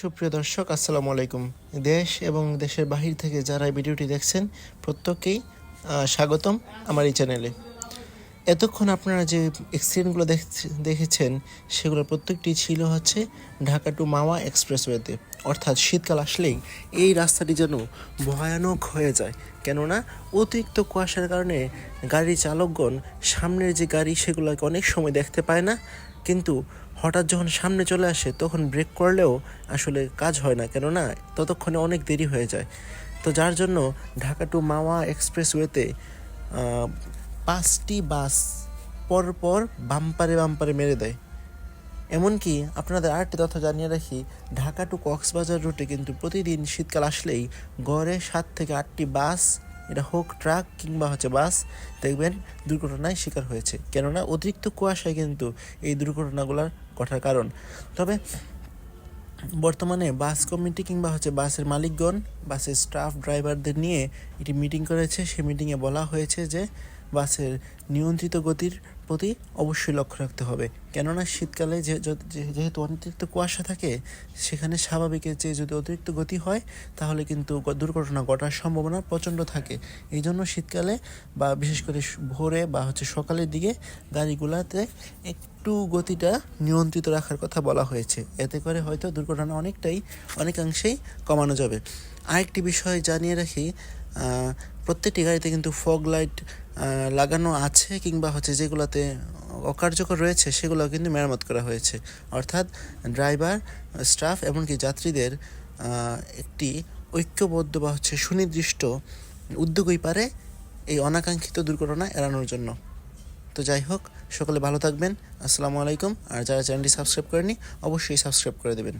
সুপ্রিয় দর্শক আসসালামু আলাইকুম। দেশ এবং দেশের বাহির থেকে যারা ভিডিওটি দেখছেন প্রত্যেককেই আহ, স্বাগতম আমার এই চ্যানেলে। এতক্ষণ আপনারা যে এক্সিডেন্টগুলো দেখেছেন সেগুলো প্রত্যেকটি ছিল হচ্ছে ঢাকা টু মাওয়া এক্সপ্রেসওয়েতে অর্থাৎ শীতকাল আসলেই এই রাস্তাটি যেন ভয়ানক হয়ে যায়। কেননা অতিরিক্ত কুয়াশার কারণে গাড়ি চালকগণ সামনের যে গাড়ি, সেগুলোকে অনেক সময় দেখতে পায় না। কিন্তু হঠাৎ যখন সামনে চলে আসে, তখন ব্রেক করলেও আসলে কাজ হয় না। কেননা ততক্ষণে অনেক দেরি হয়ে যায়। তো যার জন্য ঢাকা টু মাওয়া এক্সপ্রেসওয়েতে পাঁচটি বাস পর পর বাম্পারে বাম্পারে মেরে দেয়। এমনকি আপনাদের আরেকটি তথ্য জানিয়ে রাখি, ঢাকা টু কক্সবাজার রুটে কিন্তু প্রতিদিন শীতকাল আসলেই গড়ে সাত থেকে আটটি বাস, এটা হোক ট্রাক কিংবা হচ্ছে বাস, দেখবেন দুর্ঘটনায় শিকার হয়েছে। কেননা অতিরিক্ত কুয়াশায় কিন্তু এই দুর্ঘটনাগুলোর ঘটার কারণ। তবে বর্তমানে বাস কমিটি কিংবা হচ্ছে বাসের মালিকগণ, বাসের স্টাফ ড্রাইভারদের নিয়ে একটি মিটিং করেছে। সেই মিটিংয়ে বলা হয়েছে যে বাসের নিয়ন্ত্রিত গতির প্রতি অবশ্যই লক্ষ্য রাখতে হবে। কেননা শীতকালে যেহেতু অতিরিক্ত কুয়াশা থাকে, সেখানে স্বাভাবিকের চেয়ে যদি অতিরিক্ত গতি হয়, তাহলে কিন্তু দুর্ঘটনা ঘটার সম্ভাবনা প্রচণ্ড থাকে। এই জন্য শীতকালে বা বিশেষ করে ভোরে বা হচ্ছে সকালের দিকে গাড়িগুলোতে একটু গতিটা নিয়ন্ত্রিত রাখার কথা বলা হয়েছে। এতে করে হয়তো দুর্ঘটনা অনেকটাই অনেকাংশেই কমানো যাবে। আরেকটি বিষয় জানিয়ে রাখি প্রত্যেকটি গাড়িতে কিন্তু ফগ লাইট লাগানো আছে কিংবা হচ্ছে যেগুলোতে অকার্যকর রয়েছে সেগুলো কিন্তু মেরামত করা হয়েছে। অর্থাৎ ড্রাইভার স্টাফ এমনকি যাত্রীদের একটি ঐক্যবদ্ধ বা হচ্ছে সুনির্দিষ্ট উদ্যোগই পারে এই অনাকাঙ্ক্ষিত দুর্ঘটনা এড়ানোর জন্য। তো যাই হোক, সকলে ভালো থাকবেন। আসসালামু আলাইকুম। আর যারা চ্যানেলটি সাবস্ক্রাইব করেনি অবশ্যই সাবস্ক্রাইব করে দেবেন।